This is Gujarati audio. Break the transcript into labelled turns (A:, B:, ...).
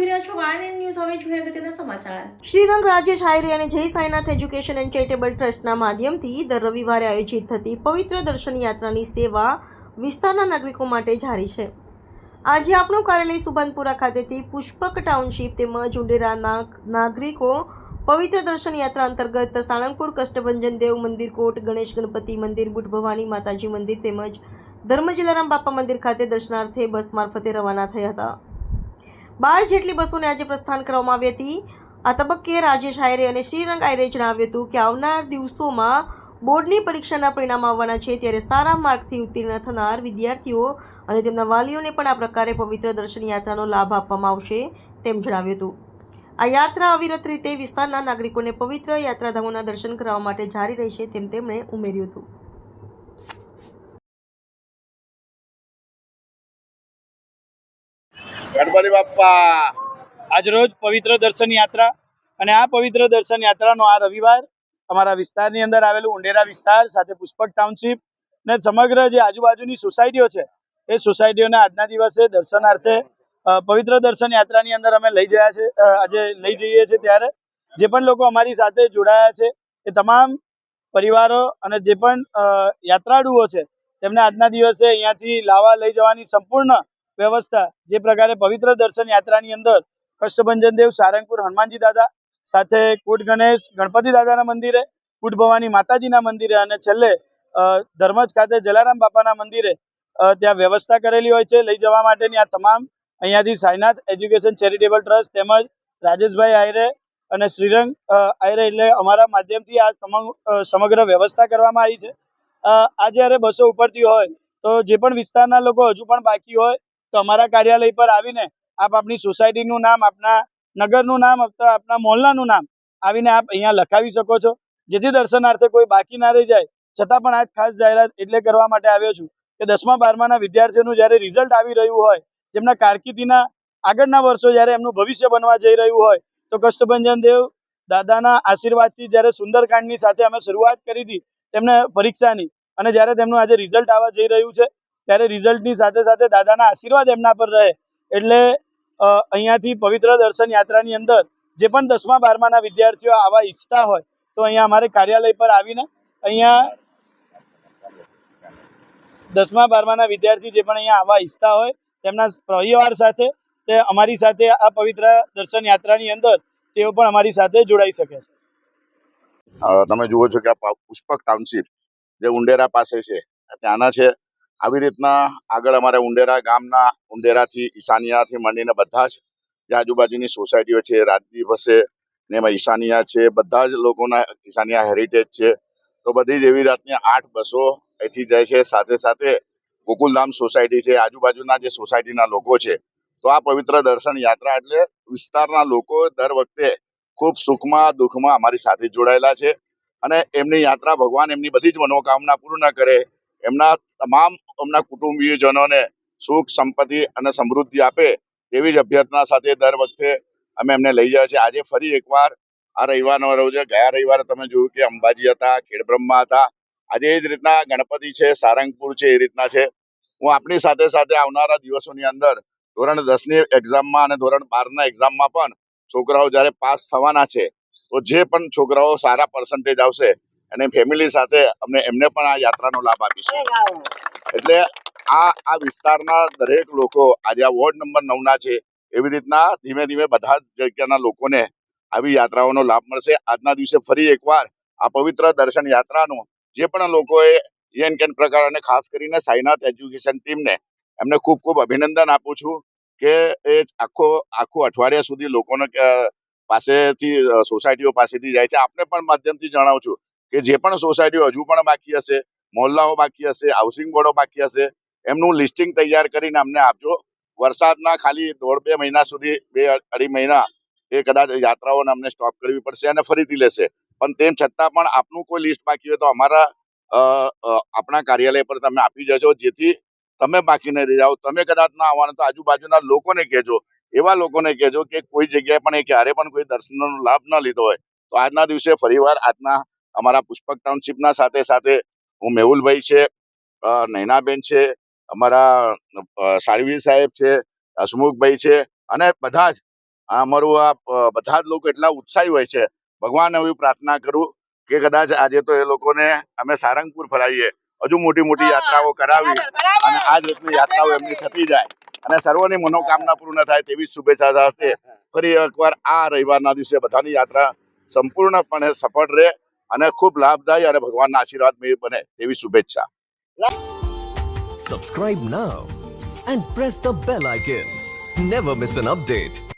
A: જોઈ અગત્યના સમાચાર.
B: શ્રીરંગ રાજેશ હાયરે અને જય સાઈનાથ એજ્યુકેશન એન્ડ ચેરિટેબલ ટ્રસ્ટના માધ્યમથી દર રવિવારે આયોજિત થતી પવિત્ર દર્શન યાત્રાની સેવા વિસ્તારના નાગરિકો માટે જારી છે. આજે આપણું કાર્યાલય સુભાનપુરા ખાતેથી પુષ્પક ટાઉનશીપ તેમજ ઉંડેરાના નાગરિકો પવિત્ર દર્શન યાત્રા અંતર્ગત સાળંગપુર કષ્ટભંજન દેવ મંદિર કોટ, ગણેશ ગણપતિ મંદિર બુટ ભવાની માતાજી મંદિર તેમજ ધર્મ જલારામ બાપા મંદિર ખાતે દર્શનાર્થે બસ મારફતે રવાના થયા હતા. બાર જેટલી બસોને આજે પ્રસ્થાન કરવામાં આવી હતી. આ તબક્કે રાજેશ આયરે અને શ્રીરંગ આયરે જણાવ્યું હતું કે આવનાર દિવસોમાં બોર્ડની પરીક્ષાના પરિણામ આવવાના છે ત્યારે સારા માર્કથી ઉત્તીર્ણ થનાર વિદ્યાર્થીઓ અને તેમના વાલીઓને પણ આ પ્રકારે પવિત્ર દર્શન યાત્રાનો લાભ આપવામાં આવશે તેમ જણાવ્યું હતું. આ યાત્રા અવિરત રીતે વિસ્તારના નાગરિકોને પવિત્ર યાત્રાધામોના દર્શન કરાવવા માટે જારી રહેશે તેમ તેમણે ઉમેર્યું હતું.
C: ગણપતિ બાપ્પા.
D: આજરોજ પવિત્ર દર્શન યાત્રા અને આ પવિત્ર દર્શન યાત્રાનો આ રવિવાર અમારા વિસ્તારની અંદર આવેલું ઉંડેરા વિસ્તાર સાથે પુષ્પક ટાઉનશીપ ને સમગ્ર જે આજુબાજુની સોસાયટીઓ છે, એ સોસાયટીઓને આજના દિવસે દર્શનાર્થે પવિત્ર દર્શન યાત્રાની અંદર અમે લઈ જયા છે આજે લઈ જઈએ છીએ ત્યારે. જે પણ લોકો અમારી સાથે જોડાયા છે, એ તમામ પરિવારો અને જે પણ યાત્રાળુઓ છે, તેમને આજના દિવસે અહીંયાથી લાવા લઈ જવાની સંપૂર્ણ વ્યવસ્થા જે પ્રકારે પવિત્ર દર્શન યાત્રાની અંદર કષ્ટભંજન દેવ, સારંગપુર, હનુમાનજી દાદા સાથે કુટ ગણેશ, ગણપતિ દાદાના મંદિરે, કુટ ભવાની માતાજીના મંદિરે અને છેલ્લે ધર્મજ ખાતે જલારામ બાપાના મંદિરે ત્યાં વ્યવસ્થા કરેલી હોય છે. લઈ જવા માટેની આ તમામ અહીંયાથી સાઈનાથ એજ્યુકેશન ચેરિટેબલ ટ્રસ્ટ તેમજ રાજેશભાઈ આયરે અને શ્રીરંગ આયરે એટલે અમારા માધ્યમથી આ તમામ સમગ્ર વ્યવસ્થા કરવામાં આવી છે. આ જ્યારે બસો ઉપરથી હોય તો જે પણ વિસ્તારના લોકો હજુ પણ બાકી હોય તો અમારા કાર્યાલય પર આવીને આપ આપની સોસાયટીનું નામ, આપના નગરનું નામ અથવા આપના મોહલ્લાનું નામ આવીને આપ અહીંયા લખાવી શકો છો. જેથી દર્શનાર્થે કોઈ બાકી ના રહી જાય. છતાં પણ આજ ખાસ જાહેરાત એટલે કરવા માટે આવ્યો છું કે દસમા, બારમાના વિદ્યાર્થીઓનું જ્યારે રિઝલ્ટ આવી રહ્યું હોય, જેમના કારકિર્દીના આગળના વર્ષો જ્યારે એમનું ભવિષ્ય બનવા જઈ રહ્યું હોય, તો કષ્ટભંજન દેવ દાદાના આશીર્વાદથી જ્યારે સુંદરકાંડની સાથે અમે શરૂઆત કરી હતી, તેમને પરીક્ષાની અને જ્યારે તેમનું આજે રિઝલ્ટ આવવા જઈ રહ્યું છે ત્યારે રિઝલ્ટની સાથે સાથે દાદાના આશીર્વાદ એમના પર રહે. એટલે અહીંયાથી પવિત્ર દર્શન યાત્રાની અંદર જે પણ દસમા બારમાના વિદ્યાર્થીઓ આવા ઈચ્છતા હોય, તો અહીંયા અમારે કાર્યાલય પર આવીને અહીંયા દસમા બારમાના વિદ્યાર્થી જે પણ અહીંયા આવવા ઈચ્છતા હોય, તેમના પરિવાર સાથે તે અમારી સાથે આ પવિત્ર દર્શન યાત્રાની અંદર તેઓ પણ અમારી સાથે જોડાઈ શકે છે.
C: તમે જુઓ છો કે આ પુષ્પક ટાઉનશીપ જે ઉંડેરા પાસે છે ત્યાંના છે. આવી રીતના આગળ અમારે ઉંડેરા ગામના, ઉંડેરાથી, ઈશાનિયાથી માંડીને બધા જ જે આજુબાજુની સોસાયટીઓ છે, રાજદીપ હશે ને એમાં ઈશાનિયા છે, બધા જ લોકોના ઈશાનિયા હેરિટેજ છે. તો બધી જ એવી જાતની આઠ બસો અહીંથી જાય છે. સાથે સાથે ગોકુલધામ સોસાયટી છે, આજુબાજુના જે સોસાયટીના લોકો છે. તો આ પવિત્ર દર્શન યાત્રા એટલે વિસ્તારના લોકો દર વખતે ખૂબ સુખમાં, દુઃખમાં અમારી સાથે જોડાયેલા છે. અને એમની યાત્રા ભગવાન એમની બધી જ મનોકામના પૂર્ણ કરે. એમના તમામ અમના કુટુંબીયજનોને સુખ, સંપત્તિ અને સમૃદ્ધિ આપે એવી જ અભ્યર્થના સાથે દર વખતે અમે એમને લઈ જાય છે. આજે ફરી એકવાર આ રવિવારનો રોજ. ગયા રવિવારે તમે જોયું કે અંબાજી હતા, ખેડબ્રહ્મા હતા. આજે એ જ રીતના ગણપતિ છે, સારંગપુર છે, એ રીતના છે. હું આપની સાથે સાથે આવનારા દિવસોની અંદર ધોરણ દસની એક્ઝામમાં અને ધોરણ બારના એક્ઝામમાં પણ છોકરાઓ જ્યારે પાસ થવાના છે, તો જે પણ છોકરાઓ સારા પર્સન્ટેજ આવશે અને ફેમિલી સાથે અમને એમને પણ આ યાત્રાનો લાભ આપીશું એટલે આ આ વિસ્તારના દરેક લોકો આજે આ વોર્ડ નંબર નવના છે, એવી રીતના ધીમે ધીમે બધા જ જગ્યાના લોકોને આવી યાત્રાઓનો લાભ મળશે. આજના દિવસે ફરી એકવાર આ પવિત્ર દર્શન યાત્રાનો જે પણ લોકોએ એન કેન પ્રકાર અને ખાસ કરીને સાઈનાથ એજ્યુકેશન ટીમને એમને ખૂબ ખૂબ અભિનંદન આપું છું કે એ આખો, આખું અઠવાડિયા સુધી લોકોને પાસેથી સોસાયટીઓ પાસેથી જાય છે. આપને પણ માધ્યમથી જણાવું છું કે જે પણ સોસાયટીઓ હજુ પણ બાકી હશે, મોહલ્લાઓ બાકી હશે હાઉસિંગ બોર્ડો બાકી હશે, એમનું લિસ્ટિંગ તૈયાર કરીને અમને આપજો. વરસાદના ખાલી દોઢ બે મહિના સુધી, બે અઢી મહિના એ કદાચ યાત્રાઓને અમને સ્ટોપ કરવી પડશે અને ફરીથી લેશે. પણ તેમ છતાં પણ આપનું કોઈ લિસ્ટ બાકી હોય તો અમારા આપણા કાર્યાલય પર તમે આપી જજો. જેથી તમે બાકી નહીં રહી જાઓ. તમે કદાચ ના આવવાના તો આજુબાજુના લોકોને કહેજો. એવા લોકોને કહેજો કે કોઈ જગ્યાએ પણ એ ક્યારે પણ કોઈ દર્શનનો લાભ ન લીધો હોય. તો આજના દિવસે ફરીવાર આજના અમારા પુષ્પક ટાઉનશીપના સાથે સાથે હું મેહુલભાઈ છે નૈનાબેન છે અમારા સાળવી સાહેબ છે હસમુખભાઈ છે અને બધા જ અમારું આ બધા જ લોકો એટલા ઉત્સાહી હોય છે. ભગવાન એવી પ્રાર્થના કરું કે કદાચ આજે તો એ લોકોને અમે સારંગપુર ફરાવીએ. હજુ મોટી મોટી યાત્રાઓ કરાવી અને આ જ રીતની યાત્રાઓ એમની થતી જાય. અને સર્વની મનોકામના પૂર્ણ થાય તેવી શુભેચ્છા સાથે ફરી એકવાર આ રવિવારના દિવસે બધાની યાત્રા સંપૂર્ણપણે સફળ રહે. અને ખૂબ લાભદાયી અને ભગવાનના આશીર્વાદ બને તેવી શુભેચ્છા
E: Subscribe now and press the bell icon. Never miss an update.